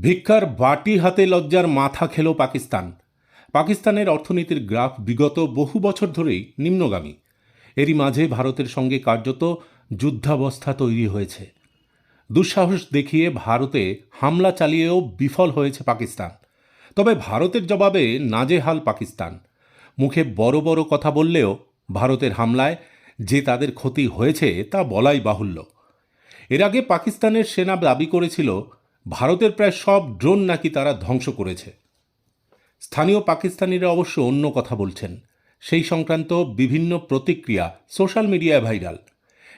ভিক্ষার বাটি হাতে লজ্জার মাথা খেল পাকিস্তান। পাকিস্তানের অর্থনীতির গ্রাফ বিগত বহু বছর ধরেই নিম্নগামী। এরই মাঝে ভারতের সঙ্গে কার্যত যুদ্ধাবস্থা তৈরি হয়েছে। দুঃসাহস দেখিয়ে ভারতে হামলা চালিয়েও বিফল হয়েছে পাকিস্তান। তবে ভারতের জবাবে নাজেহাল পাকিস্তান। মুখে বড় বড় কথা বললেও ভারতের হামলায় যে তাদের ক্ষতি হয়েছে তা বলাই বাহুল্য। এর আগে পাকিস্তানের সেনা দাবি করেছিল ভারতের প্রায় সব ড্রোন নাকি তারা ধ্বংস করেছে। স্থানীয় পাকিস্তানিরা অবশ্য অন্য কথা বলছেন। সেই সংক্রান্ত বিভিন্ন প্রতিক্রিয়া সোশ্যাল মিডিয়ায় ভাইরাল।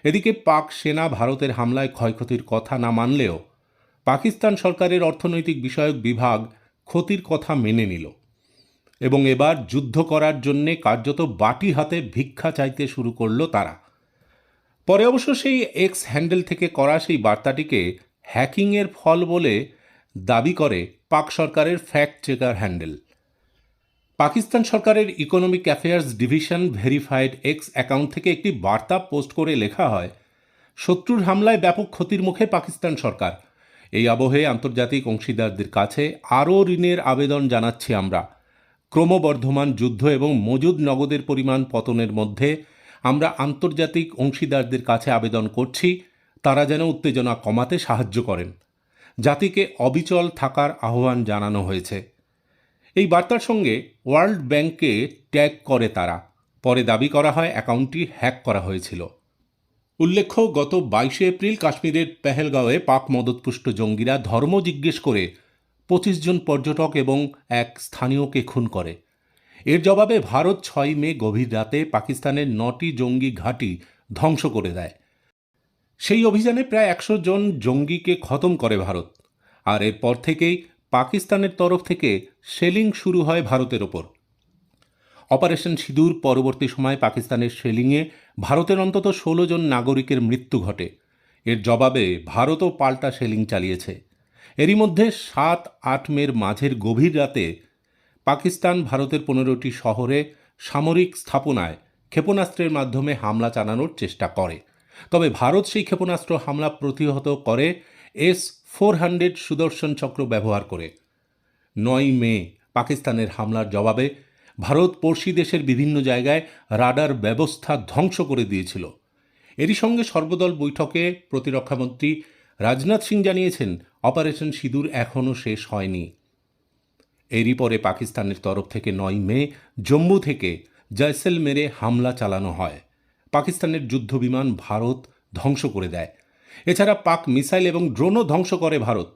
এদিকে পাক সেনা ভারতের হামলায় ক্ষয়ক্ষতির কথা না মানলেও পাকিস্তান সরকারের অর্থনৈতিক বিষয়ক বিভাগ ক্ষতির কথা মেনে নিল। এবং এবার যুদ্ধ করার জন্যে কার্যত বাটি হাতে ভিক্ষা চাইতে শুরু করল তারা। পরে অবশ্য সেই এক্স হ্যান্ডেল থেকে করা সেই বার্তাটিকে হ্যাকিংয়ের ফল বলে দাবি করে পাক সরকারের ফ্যাক্ট চেকার হ্যান্ডেল পাকিস্তান সরকারের economic affairs division verified X account থেকে একটি বার্তা পোস্ট করে লেখা হয়, শত্রুর হামলায় ব্যাপক ক্ষতির মুখে পাকিস্তান সরকার। এই আবহে আন্তর্জাতিক অংশীদারদের কাছে আরও ঋণের আবেদন জানাচ্ছি আমরা। ক্রমবর্ধমান যুদ্ধ এবং মজুদ নগদের পরিমাণ পতনের মধ্যে আমরা আন্তর্জাতিক অংশীদারদের কাছে আবেদন করছি। তারা যেন উত্তেজনা কমাতে সাহায্য করেন। জাতিকে অবিচল থাকার আহ্বান জানানো হয়েছে। এই বার্তার সঙ্গে ওয়ার্ল্ড ব্যাংককে ট্যাগ করে তারা। পরে দাবি করা হয় অ্যাকাউন্টটি হ্যাক করা হয়েছিল। উল্লেখ্য, গত বাইশে এপ্রিল কাশ্মীরের পেহেলগাঁওয়ে পাক মদতপুষ্ট জঙ্গিরা ধর্ম জিজ্ঞেস করে পঁচিশ জন পর্যটক এবং এক স্থানীয়কে খুন করে। এর জবাবে ভারত ছয় মে গভীর রাতে পাকিস্তানের নটি জঙ্গি ঘাঁটি ধ্বংস করে দেয়। সেই অভিযানে প্রায় একশো জন জঙ্গিকে খতম করে ভারত। আর এরপর থেকেই পাকিস্তানের তরফ থেকে শেলিং শুরু হয় ভারতের ওপর। অপারেশন সিঁদুর পরবর্তী সময় পাকিস্তানের শেলিংয়ে ভারতের অন্তত ষোলো জন নাগরিকের মৃত্যু ঘটে। এর জবাবে ভারতও পাল্টা শেলিং চালিয়েছে। এরই মধ্যে সাত আট মের মাঝের গভীর রাতে পাকিস্তান ভারতের পনেরোটি শহরে সামরিক স্থাপনায় ক্ষেপণাস্ত্রের মাধ্যমে হামলা চালানোর চেষ্টা করে। তবে ভারত সেই ক্ষেপণাস্ত্র হামলা প্রতিহত করে এস ফোর হান্ড্রেড সুদর্শন চক্র ব্যবহার করে। নয় মে পাকিস্তানের হামলার জবাবে ভারত পড়শি দেশের বিভিন্ন জায়গায় রাডার ব্যবস্থা ধ্বংস করে দিয়েছিল। এরই সঙ্গে সর্বদল বৈঠকে প্রতিরক্ষামন্ত্রী রাজনাথ সিং জানিয়েছেন, অপারেশন সিঁদুর এখনও শেষ হয়নি। এরই পরে পাকিস্তানের তরফ থেকে নয় মে জম্মু থেকে জয়সেলমেরে হামলা চালানো হয়। পাকিস্তানের যুদ্ধবিমান ভারত ধ্বংস করে দেয়। এছাড়া পাক মিসাইল এবং ড্রোনও ধ্বংস করে ভারত।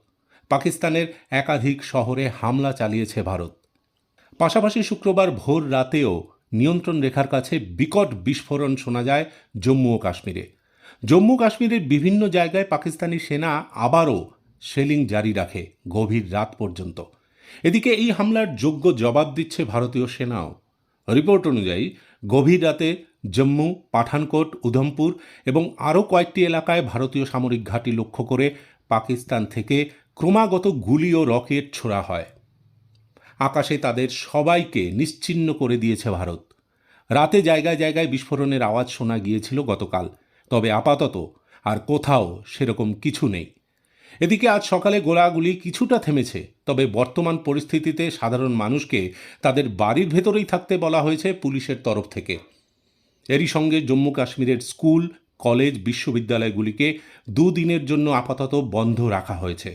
পাকিস্তানের একাধিক শহরে হামলা চালিয়েছে ভারত। পাশাপাশি শুক্রবার ভোর রাতেও নিয়ন্ত্রণ রেখার কাছে বিকট বিস্ফোরণ শোনা যায় জম্মু ও কাশ্মীরে। জম্মু কাশ্মীরের বিভিন্ন জায়গায় পাকিস্তানি সেনা আবারও শেলিং জারি রাখে গভীর রাত পর্যন্ত। এদিকে এই হামলার যোগ্য জবাব দিচ্ছে ভারতীয় সেনাও। রিপোর্ট অনুযায়ী গভীর রাতে জম্মু, পাঠানকোট, উধমপুর এবং আরও কয়েকটি এলাকায় ভারতীয় সামরিক ঘাঁটি লক্ষ্য করে পাকিস্তান থেকে ক্রমাগত গুলি ও রকেট ছোড়া হয়। আকাশে তাদের সবাইকে নিশ্চিহ্ন করে দিয়েছে ভারত। রাতে জায়গায় জায়গায় বিস্ফোরণের আওয়াজ শোনা গিয়েছিল গতকাল, তবে আপাতত আর কোথাও সেরকম কিছু নেই। এদিকে আজ সকালে গোলাগুলি কিছুটা থেমেছে, তবে বর্তমান পরিস্থিতিতে সাধারণ মানুষকে তাদের বাড়ির ভেতরেই থাকতে বলা হয়েছে পুলিশের তরফ থেকে। এরই সঙ্গে জম্মু কাশ্মীরের স্কুল, কলেজ, বিশ্ববিদ্যালয়গুলিকে দুদিনের জন্য আপাতত বন্ধ রাখা হয়েছে।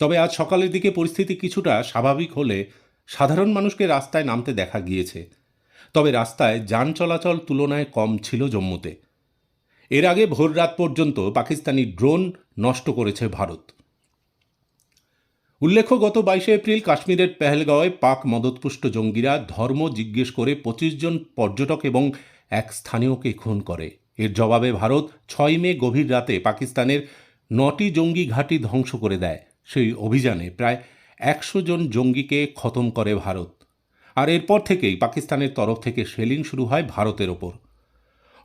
তবে আজ সকালের দিকে পরিস্থিতি কিছুটা স্বাভাবিক হলে সাধারণ মানুষকে রাস্তায় নামতে দেখা গিয়েছে। তবে রাস্তায় যান চলাচল তুলনায় কম ছিল জম্মুতে। এর আগে ভোর রাত পর্যন্ত পাকিস্তানি ড্রোন নষ্ট করেছে ভারত। উল্লেখ্য, গত বাইশে এপ্রিল কাশ্মীরের পেহেলগাঁওয়ে পাক মদতপুষ্ট জঙ্গিরা ধর্ম জিজ্ঞেস করে পঁচিশ জন পর্যটক এবং এক স্থানীয়কে খুন করে। এর জবাবে ভারত ছয় মে গভীর রাতে পাকিস্তানের নটি জঙ্গি ঘাঁটি ধ্বংস করে দেয়। সেই অভিযানে প্রায় একশো জন জঙ্গিকে খতম করে ভারত। আর এরপর থেকেই পাকিস্তানের তরফ থেকে শেলিং শুরু হয় ভারতের ওপর।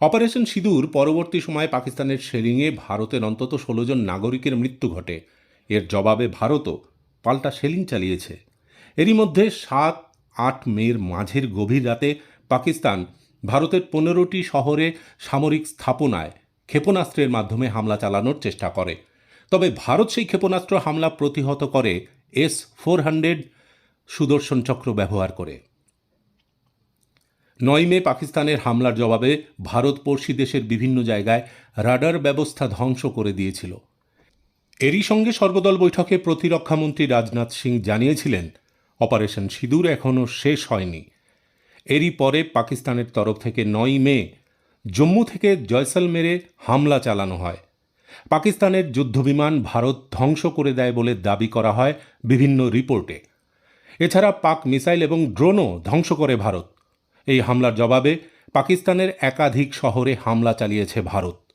অপারেশন সিঁদুর পরবর্তী সময়ে পাকিস্তানের শেলিংয়ে ভারতের অন্তত ষোলো জন নাগরিকের মৃত্যু ঘটে। এর জবাবে ভারতও পাল্টা শেলিং চালিয়েছে। এরই মধ্যে সাত আট মের মাঝের গভীর রাতে পাকিস্তান ভারতের পনেরোটি শহরে সামরিক স্থাপনায় ক্ষেপণাস্ত্রের মাধ্যমে হামলা চালানোর চেষ্টা করে। তবে ভারত সেই ক্ষেপণাস্ত্র হামলা প্রতিহত করে এস ফোর হান্ড্রেড সুদর্শন চক্র ব্যবহার করে। নয় মে পাকিস্তানের হামলার জবাবে ভারত পড়শি দেশের বিভিন্ন জায়গায় রাডার ব্যবস্থা ধ্বংস করে দিয়েছিল। এরই সঙ্গে সর্বদল বৈঠকে প্রতিরক্ষামন্ত্রী রাজনাথ সিং জানিয়েছিলেন, অপারেশন সিঁদুর এখনও শেষ হয়নি। এরই পরে পাকিস্তানের তরফ থেকে নয় মে জম্মু থেকে জয়সলমেরে হামলা চালানো হয়। পাকিস্তানের যুদ্ধবিমান ভারত ধ্বংস করে দেয় বলে দাবি করা হয় বিভিন্ন রিপোর্টে। এছাড়া পাক মিসাইল এবং ড্রোনও ধ্বংস করে ভারত। এই হামলার জবাবে পাকিস্তানের একাধিক শহরে হামলা চালিয়েছে ভারত।